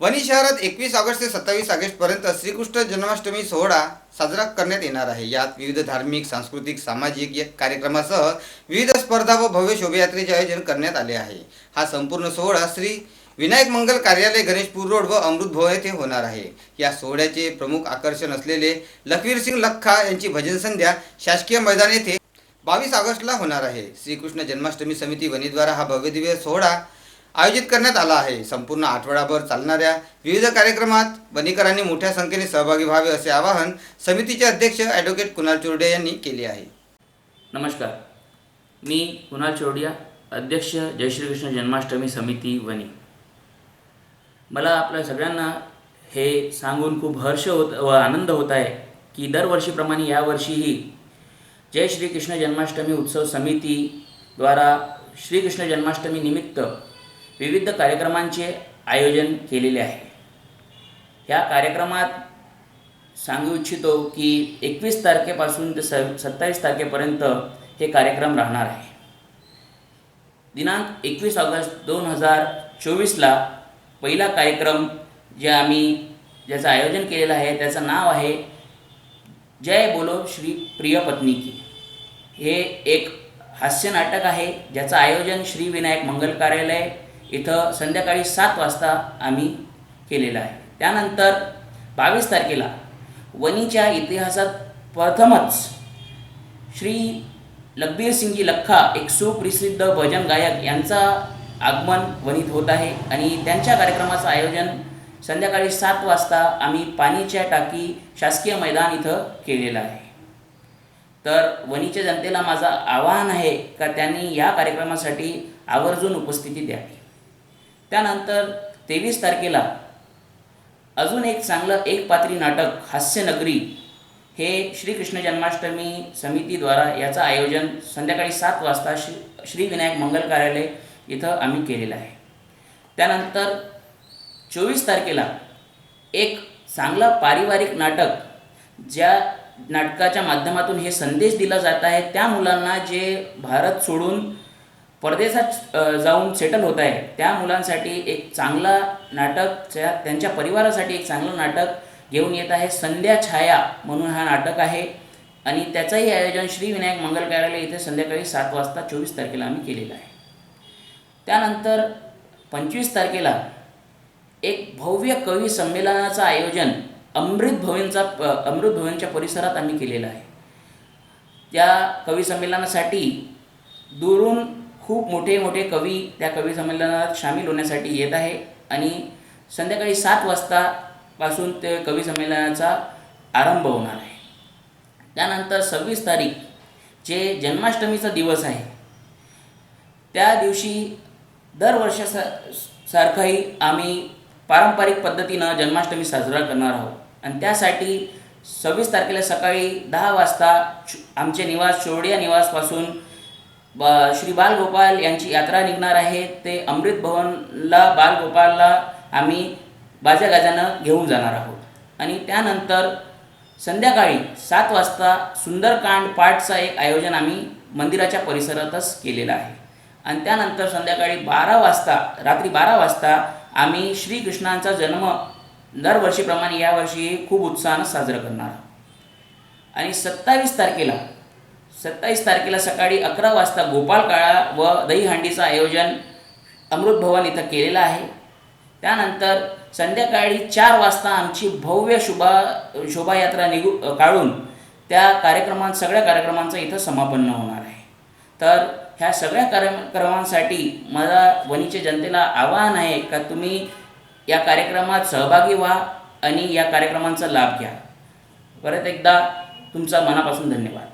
वणी शहरात एकवीस ऑगस्ट ते सत्तावीस ऑगस्ट पर्यंत श्रीकृष्ण जन्माष्टमी सोहळा साजरा करण्यात येणार आहे. यात विविध धार्मिक सांस्कृतिक सामाजिक या कार्यक्रमासह विविध स्पर्धा व भव्य शोभायात्रेचे आयोजन करण्यात आले आहे. हा संपूर्ण सोहळा श्री विनायक मंगल कार्यालय गणेशपूर रोड व अमृत भवन येथे होणार आहे. या सोहळ्याचे प्रमुख आकर्षण असलेले लखवीर सिंग लख्खा यांची भजन संध्या शासकीय मैदान येथे बावीस ऑगस्टला होणार आहे. श्रीकृष्ण जन्माष्टमी समिती वणीद्वारा हा भव्यदिव्य सोहळा आयोजित करण्यात आला आहे. संपूर्ण आठवडाभर चालणाऱ्या विविध कार्यक्रमात वणीकरांनी मोठ्या संख्येने सहभागी व्हावे असे आवाहन समितीचे अध्यक्ष ॲडव्होकेट कुणाल चोरडिया यांनी केले आहे. नमस्कार. मी कुणाल चोरडिया अध्यक्ष जय श्रीकृष्ण जन्माष्टमी समिती वनी. मला आपल्या सगळ्यांना हे सांगून खूप हर्ष होत व आनंद होत आहे की दरवर्षीप्रमाणे यावर्षीही जय श्रीकृष्ण जन्माष्टमी उत्सव समितीद्वारा श्रीकृष्ण जन्माष्टमी निमित्त विविध कार्यक्रमांचे आयोजन केलेले आहे. ह्या कार्यक्रमात सांगू इच्छितो की एकवीस तारखेपासून ते स सत्तावीस तारखेपर्यंत हे कार्यक्रम राहणार आहे. दिनांक एकवीस ऑगस्ट दोन हजार चोवीसला पहिला कार्यक्रम जे आम्ही ज्याचं आयोजन केलेलं आहे त्याचं नाव आहे जय बोलो श्री प्रियपत्नी की हे एक हास्य नाटक आहे ज्याचं आयोजन श्री विनायक मंगल कार्यालय इथं संध्याकाळी सात वाजता आम्ही केलेलं आहे. त्यानंतर बावीस तारखेला वणीच्या इतिहासात प्रथमच श्री लखबीर सिंगजी लख्खा एक सुप्रसिद्ध भजन गायक यांचा आगमन वणीत होत आहे आणि त्यांच्या कार्यक्रमाचं आयोजन संध्याकाळी सात वाजता आम्ही पाणीच्या टाकी शासकीय मैदान इथं केलेलं आहे. तर वणीच्या जनतेला माझं आवाहन आहे का त्यांनी या कार्यक्रमासाठी आवर्जून उपस्थिती द्यावी. त्यानंतर तेवीस तारखेला अजून एक चांगलं एक पात्री नाटक हास्यनगरी हे श्रीकृष्ण जन्माष्टमी समितीद्वारा याचं आयोजन संध्याकाळी सात वाजता श्री श्रीविनायक मंगल कार्यालय इथं आम्ही केलेलं आहे. त्यानंतर चोवीस तारखेला एक चांगलं पारिवारिक नाटक ज्या नाटकाच्या माध्यमातून हे संदेश दिला जात आहे त्या मुलांना जे भारत सोडून परदेशात जाऊन सेटल होत आहे. त्या मुलांसाठी एक चांगला नाटक त्यांच्या परिवारासाठी एक चांगलं नाटक घेऊन येत आहे. संध्या छाया म्हणून हा नाटक आहे. आणि त्याचंही आयोजन श्री विनायक मंगल कार्यालय इथे संध्याकाळी सात वाजता चोवीस तारखेला आम्ही केलेलं आहे. त्यानंतर पंचवीस तारखेला एक भव्य कवी संमेलनाचं आयोजन अमृत भवनचा प- अमृत भवनच्या परिसरात आम्ही केलेलं आहे. त्या कवी संमेलनासाठी दुरून खूप मोठे मोठे कवी त्या कवी संमेलनात सामील होण्यासाठी येत आहे. आणि संध्याकाळी सात वाजतापासून ते कवी संमेलनाचा आरंभ होणार आहे. त्यानंतर सव्वीस तारीख जे जन्माष्टमीचा दिवस आहे त्या दिवशी दरवर्षासा सारखंही आम्ही पारंपरिक पद्धतीनं जन्माष्टमी साजरा करणार आहोत. आणि त्यासाठी सव्वीस तारखेला सकाळी दहा वाजता आमचे निवास चोरडिया निवासपासून ब श्री बालगोपाल यांची यात्रा निघणार आहे. ते अमृत भवनला बालगोपालला आम्ही बाजागाजानं घेऊन जाणार आहोत. आणि त्यानंतर संध्याकाळी सात वाजता सुंदरकांड पाठचं एक आयोजन आम्ही मंदिराच्या परिसरातच केलेलं आहे. आणि त्यानंतर संध्याकाळी बारा वाजता रात्री बारा वाजता आम्ही श्रीकृष्णांचा जन्म दरवर्षीप्रमाणे यावर्षी खूप उत्साहानं साजरा करणार आहोत. आणि सत्तावीस तारखेला सत्तावीस तारखेला सकाळी अकरा वाजता गोपाल काळा व दहीहंडीचं आयोजन अमृत भवन इथं केलेलं आहे. त्यानंतर संध्याकाळी चार वाजता आमची भव्य शुभा शोभायात्रा निघू काढून त्या कार्यक्रमात सगळ्या कार्यक्रमांचं इथं समापन्न होणार आहे. तर ह्या सगळ्या कार्यक्रमांसाठी मला वणीच्या जनतेला आवाहन आहे का तुम्ही या कार्यक्रमात सहभागी व्हा आणि या कार्यक्रमांचा लाभ घ्या. परत एकदा तुमचा मनापासून धन्यवाद.